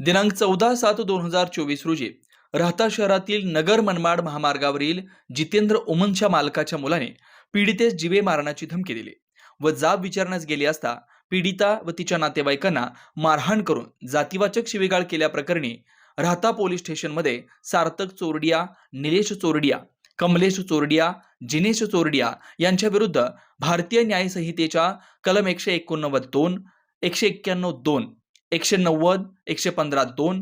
दिनांक चौदा सात दोन हजार चोवीस रोजी राहता शहरातील नगर मनमाड महामार्गावरील जितेंद्र ओमनच्या मालकाच्या मुलाने पीडितेस जिवे मारण्याची धमकी दिली व जाब विचारण्यास गेली असता पीडिता व तिच्या नातेवाईकांना मारहाण करून जातीवाचक शिवीगाळ केल्याप्रकरणी राहता पोलीस स्टेशनमध्ये सार्थक चोरडिया निलेश चोरडिया कमलेश चोरडिया जिनेश चोरडिया यांच्या विरुद्ध भारतीय न्यायसंहितेच्या कलम एकशे एकोणनव्वद दोन एकशे एक्क्याण्णव दोन एकशे नव्वद एकशे पंधरा दोन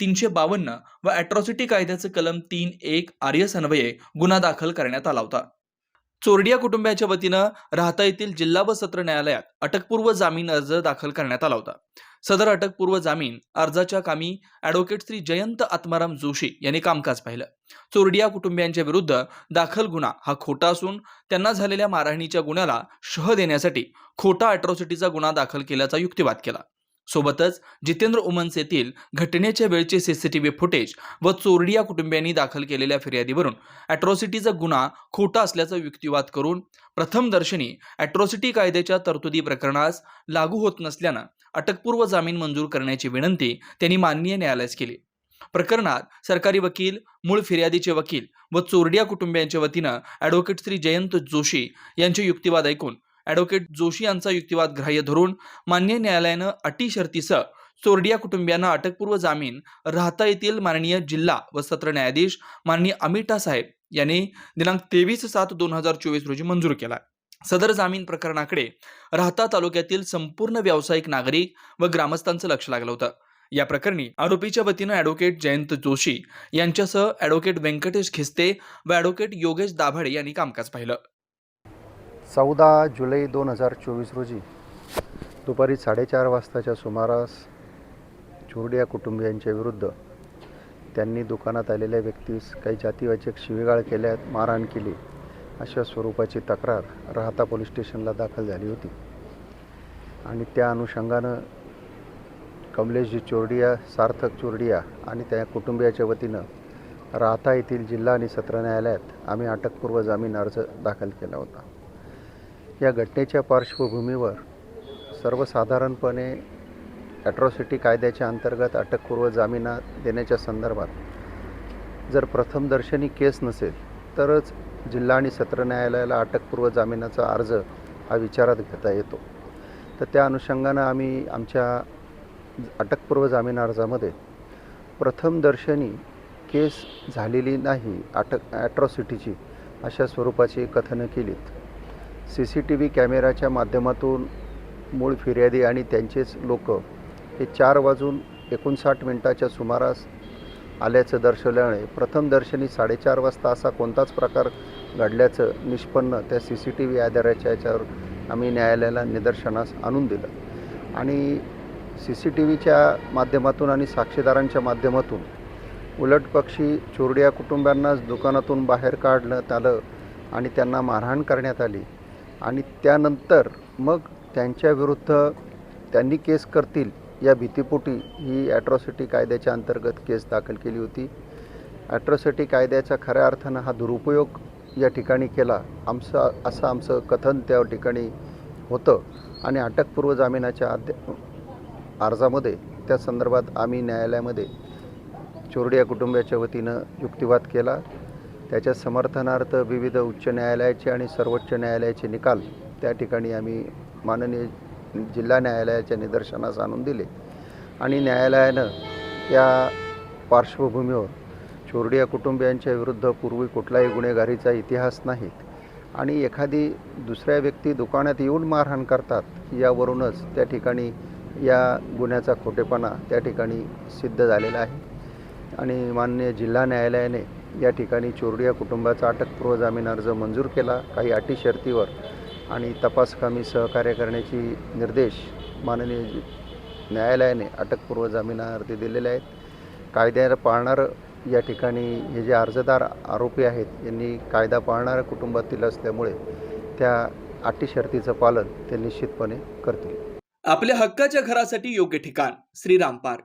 तीनशे बावन्न व अॅट्रॉसिटी कायद्याचे कलम तीन एक आर्यसन्वये गुन्हा दाखल करण्यात आला होता. चोरडिया कुटुंबियाच्या वतीनं राहता येथील जिल्हा व सत्र न्यायालयात अटकपूर्व जामीन अर्ज दाखल करण्यात आला होता. सदर अटकपूर्व जामीन अर्जाच्या कामी ॲडव्होकेट श्री जयंत आत्माराम जोशी यांनी कामकाज पाहिलं. चोरडिया कुटुंबियांच्या विरुद्ध दाखल गुन्हा हा खोटा असून त्यांना झालेल्या मारहाणीच्या गुन्ह्याला शह देण्यासाठी खोटा अॅट्रॉसिटीचा गुन्हा दाखल केल्याचा युक्तिवाद केला. सोबतच जितेंद्र उमन्स येथील घटनेच्या वेळचे सीसीटीव्ही फुटेज व चोरडिया कुटुंबियांनी दाखल केलेल्या फिर्यादीवरून अॅट्रॉसिटीचा गुन्हा खोटा असल्याचा युक्तिवाद करून प्रथम दर्शनी अॅट्रॉसिटी कायद्याच्या तरतुदी प्रकरणास लागू होत नसल्यानं अटकपूर्व जामीन मंजूर करण्याची विनंती त्यांनी माननीय न्यायालयास केली. प्रकरणात सरकारी वकील मूळ फिर्यादीचे वकील व चोरडिया कुटुंबियांच्या वतीनं ॲडव्होकेट श्री जयंत जोशी यांचे युक्तिवाद ऐकून ॲडव्होकेट जोशी यांचा युक्तिवाद ग्राह्य धरून मान्य न्यायालयानं अटी शर्तीसह चोरडिया कुटुंबियांना अटकपूर्व जामीन राहता येथील माननीय जिल्हा व सत्र न्यायाधीश माननीय अमिता साहेब यांनी दिनांक तेवीस सात दोन हजार चोवीस रोजी मंजूर केला. सदर जामीन प्रकरणाकडे राहता तालुक्यातील संपूर्ण व्यावसायिक नागरिक व ग्रामस्थांचं लक्ष लागलं होतं. या प्रकरणी आरोपीच्या वतीनं ॲडव्होकेट जयंत जोशी यांच्यासह ॲडव्होकेट व्यंकटेश खिस्ते व ॲडव्होकेट योगेश दाभाडे यांनी कामकाज पाहिलं. चौदा जुलै दोन हजार चोवीस रोजी दुपारी साडेचार वाजताच्या सुमारास चोरडिया कुटुंबियांच्या विरुद्ध त्यांनी दुकानात आलेल्या व्यक्तीस काही जातीवाचक शिवीगाळ केल्यात मारहाण केली. अशा स्वरूपाची तक्रार राहता पोलीस स्टेशनला दाखल झाली होती. आणि त्या अनुषंगानं कमलेशजी चोरडिया सार्थक चोरडिया आणि त्या कुटुंबियाच्या वतीनं राहता येथील जिल्हा आणि सत्र न्यायालयात आम्ही अटकपूर्व जामीन अर्ज दाखल केला होता. या घटनेच्या पार्श्वभूमीवर सर्वसाधारणपणे ॲट्रॉसिटी कायद्याच्या अंतर्गत अटकपूर्व जामिना देण्याच्या संदर्भात जर प्रथमदर्शनी केस नसेल तरच जिल्हा आणि सत्र न्यायालयाला अटकपूर्व जामिनाचा अर्ज हा विचारात घेता येतो. तर त्या अनुषंगानं आम्ही आमच्या अटकपूर्व जामीन अर्जामध्ये प्रथमदर्शनी केस झालेली नाही अटक ॲट्रॉसिटीची अशा स्वरूपाची कथनं केलीत. सी सी टी व्ही कॅमेराच्या माध्यमातून मूळ फिर्यादी आणि त्यांचेच लोक हे चार वाजून एकोणसाठ मिनटाच्या सुमारास आल्याचं दर्शवल्यामुळे प्रथमदर्शनी साडेचार वाजता असा कोणताच प्रकार घडल्याचं निष्पन्न त्या सी सी टी व्ही आधाराच्या याच्यावर आम्ही न्यायालयाला निदर्शनास आणून दिलं. आणि सी सी टी व्हीच्या माध्यमातून आणि साक्षीदारांच्या माध्यमातून उलटपक्षी चोरडिया कुटुंबांनाच दुकानातून बाहेर काढण्यात आलं आणि त्यांना मारहाण करण्यात आली. आणि त्यानंतर मग त्यांच्याविरुद्ध त्यांनी केस करतील या भीतीपोटी ही ॲट्रॉसिटी कायद्याच्या अंतर्गत केस दाखल केली होती. ॲट्रॉसिटी कायद्याचा खऱ्या अर्थानं हा दुरुपयोग या ठिकाणी केला. आमचं असं आमचं कथन त्या ठिकाणी होतं. आणि अटकपूर्व जामिनाच्या अध्य अर्जामध्ये त्या संदर्भात आम्ही न्यायालयामध्ये चोरडिया कुटुंबाच्या वतीनं युक्तिवाद केला. त्याच्या समर्थनार्थ विविध उच्च न्यायालयाचे आणि सर्वोच्च न्यायालयाचे निकाल त्या ठिकाणी आम्ही माननीय जिल्हा न्यायालयाच्या निदर्शनास आणून दिले. आणि न्यायालयानं या पार्श्वभूमीवर चोरडिया कुटुंबियांच्या विरुद्ध पूर्वी कुठलाही गुन्हेगारीचा इतिहास नाही आणि एखादी दुसऱ्या व्यक्ती दुकानात येऊन मारहाण करतात यावरूनच त्या ठिकाणी या गुन्ह्याचा खोटेपणा त्या ठिकाणी सिद्ध झालेला आहे. आणि माननीय जिल्हा न्यायालयाने या ठिकाणी चोरडिया कुटुंबाचा अटकपूर्व जामीन अर्ज मंजूर केला. काही अटी शर्तीवर आणि तपासकामी सहकार्य करण्याची निर्देश माननीय न्यायालयाने अटकपूर्व जामिनावरती दिलेले आहेत. कायद्याला पाळणारं या ठिकाणी हे जे अर्जदार आरोपी आहेत यांनी कायदा पाळणाऱ्या कुटुंबातील असल्यामुळे त्या अटी शर्तीचं पालन ते निश्चितपणे करतील. आपल्या हक्काच्या घरासाठी योग्य ठिकाण श्रीराम पार्क